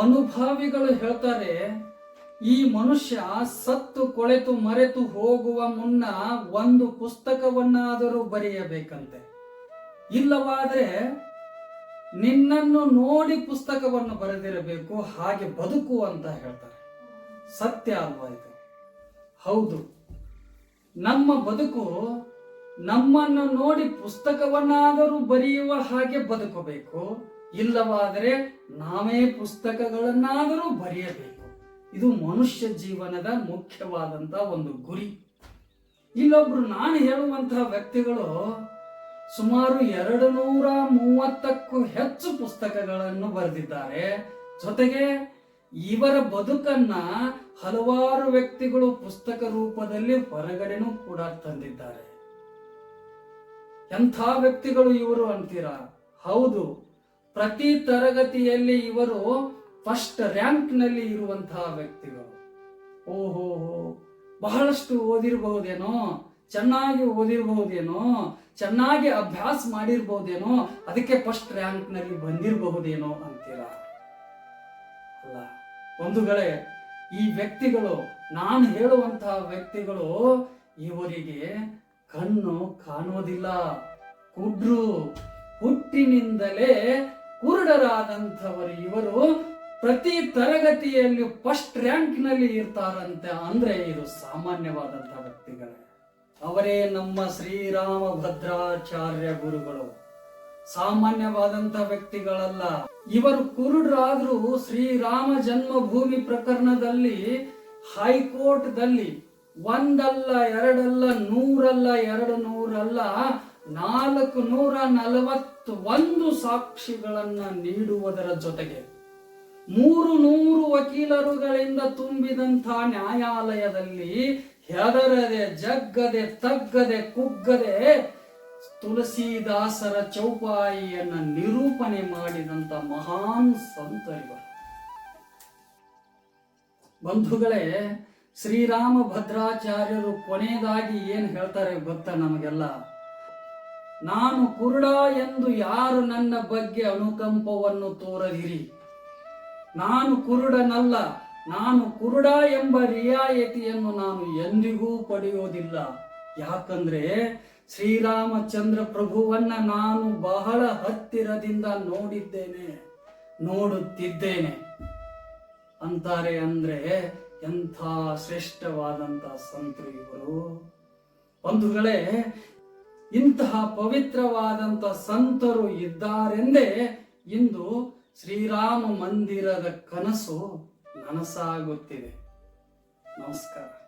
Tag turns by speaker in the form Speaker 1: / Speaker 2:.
Speaker 1: ಅನುಭಾವಿಗಳು ಹೇಳ್ತಾರೆ, ಈ ಮನುಷ್ಯ ಸತ್ತು ಕೊಳೆತು ಮರೆತು ಹೋಗುವ ಮುನ್ನ ಒಂದು ಪುಸ್ತಕವನ್ನಾದರೂ ಬರೆಯಬೇಕಂತೆ. ಇಲ್ಲವಾದ್ರೆ ನಿನ್ನನ್ನು ನೋಡಿ ಪುಸ್ತಕವನ್ನು ಬರೆದಿರಬೇಕು, ಹಾಗೆ ಬದುಕು ಅಂತ ಹೇಳ್ತಾರೆ. ಸತ್ಯ ಅಲ್ವಾ ಇದು? ಹೌದು. ನಮ್ಮ ಬದುಕು ನಮ್ಮನ್ನು ನೋಡಿ ಪುಸ್ತಕವನ್ನಾದರೂ ಬರೆಯುವ ಹಾಗೆ ಬದುಕಬೇಕು. ಇಲ್ಲವಾದರೆ ನಾವೇ ಪುಸ್ತಕಗಳನ್ನಾದರೂ ಬರೆಯಬೇಕು. ಇದು ಮನುಷ್ಯ ಜೀವನದ ಮುಖ್ಯವಾದಂತ ಒಂದು ಗುರಿ. ಇಲ್ಲೊಬ್ರು ನಾನು ಹೇಳುವಂತಹ ವ್ಯಕ್ತಿಗಳು ಸುಮಾರು ಎರಡು ನೂರ ಮೂವತ್ತಕ್ಕೂ ಹೆಚ್ಚು ಪುಸ್ತಕಗಳನ್ನು ಬರೆದಿದ್ದಾರೆ. ಜೊತೆಗೆ ಇವರ ಬದುಕನ್ನ ಹಲವಾರು ವ್ಯಕ್ತಿಗಳು ಪುಸ್ತಕ ರೂಪದಲ್ಲಿ ಹೊರಗಡೆನೂ ಕೂಡ ತಂದಿದ್ದಾರೆ. ಎಂಥ ವ್ಯಕ್ತಿಗಳು ಇವರು ಅಂತೀರಾ? ಹೌದು ಪ್ರತಿ ತರಗತಿಯಲ್ಲಿ ಇವರು ಫಸ್ಟ್ ರ್ಯಾಂಕ್ನಲ್ಲಿ ಇರುವಂತಹ ವ್ಯಕ್ತಿಗಳು. ಓಹೋ, ಬಹಳಷ್ಟು ಓದಿರಬಹುದೇನೋ? ಚೆನ್ನಾಗಿ ಓದಿರಬಹುದೇನೋ? ಚೆನ್ನಾಗಿ ಅಭ್ಯಾಸ ಮಾಡಿರಬಹುದೇನೋ? ಅದಕ್ಕೆ ಫಸ್ಟ್ ರ್ಯಾಂಕ್ನಲ್ಲಿ ಬಂದಿರಬಹುದೇನೋ ಅಂತೀರಾ? ಅಲ್ಲ ಬಂಧುಗಳೇ ಈ ವ್ಯಕ್ತಿಗಳು, ನಾನು ಹೇಳುವಂತಹ ವ್ಯಕ್ತಿಗಳು ಇವರಿಗೆ ಕಣ್ಣು ಕಾಣೋದಿಲ್ಲ. ಕುಡ್ರು, ಹುಟ್ಟಿನಿಂದಲೇ ಕುರುಡರಾದಂಥವರು ಇವರು ಪ್ರತಿ ತರಗತಿಯಲ್ಲಿ ಫಸ್ಟ್ ರ್ಯಾಂಕ್ನಲ್ಲಿ ಇರ್ತಾರಂತೆ ಅಂದ್ರೆ ಇದು ಸಾಮಾನ್ಯವಾದಂತಹ ವ್ಯಕ್ತಿಗಳೇ. ಅವರೇ ನಮ್ಮ ಶ್ರೀರಾಮ ಭದ್ರಾಚಾರ್ಯ ಗುರುಗಳು. ಸಾಮಾನ್ಯವಾದಂತ ವ್ಯಕ್ತಿಗಳಲ್ಲ. ಇವರು ಕುರುಡರಾದ್ರೂ ಶ್ರೀರಾಮ ಜನ್ಮಭೂಮಿ ಪ್ರಕರಣದಲ್ಲಿ ಹೈಕೋರ್ಟ್ ದಲ್ಲಿ ಒಂದಲ್ಲ, ಎರಡಲ್ಲ, ನೂರಲ್ಲ, ಎರಡು ನೂರಲ್ಲ ನಾಲ್ಕು ನೂರ ನಲವತ್ತು ಒಂದು ಸಾಕ್ಷಿಗಳನ್ನ ನೀಡುವುದರ ಜೊತೆಗೆ ಮೂರು ನೂರು ವಕೀಲರುಗಳಿಂದ ತುಂಬಿದಂಥ ನ್ಯಾಯಾಲಯದಲ್ಲಿ ಹೆದರದೆ, ಜಗ್ಗದೆ, ತಗ್ಗದೆ, ಕುಗ್ಗದೆ ತುಳಸಿದಾಸರ ಚೌಪಾಯಿಯನ್ನ ನಿರೂಪಣೆ ಮಾಡಿದಂತ ಮಹಾನ್ ಸಂತರಿವರು. ಬಂಧುಗಳೇ ಶ್ರೀರಾಮ ಭದ್ರಾಚಾರ್ಯರು ಕೊನೆಯದಾಗಿ ಏನ್ ಹೇಳ್ತಾರೆ ಗೊತ್ತಾ ನಮಗೆಲ್ಲ? ನಾನು ಕುರುಡ ಎಂದು ಯಾರು ನನ್ನ ಬಗ್ಗೆ ಅನುಕಂಪವನ್ನು ತೋರದಿರಿ. ನಾನು ಕುರುಡನಲ್ಲ, ನಾನು ಕುರುಡ ಎಂಬ ರಿಯಾಯಿತಿಯನ್ನು ನಾನು ಎಂದಿಗೂ ಪಡೆಯೋದಿಲ್ಲ. ಯಾಕಂದ್ರೆ ಶ್ರೀರಾಮಚಂದ್ರ ಪ್ರಭುವನ್ನ ನಾನು ಬಹಳ ಹತ್ತಿರದಿಂದ ನೋಡಿದ್ದೇನೆ, ನೋಡುತ್ತಿದ್ದೇನೆ. ಅಂತಾರೆ ಅಂದ್ರೆ ಎಂಥ ಶ್ರೇಷ್ಠವಾದಂತ ಸಂತರು ಇವರು. ಬಂಧುಗಳೇ ಇಂತಹ ಪವಿತ್ರವಾದಂತ ಸಂತರು ಇದ್ದಾರೆಂದೇ ಇಂದು ಶ್ರೀರಾಮ ಮಂದಿರದ ಕನಸು ನನಸಾಗುತ್ತಿದೆ. ನಮಸ್ಕಾರ.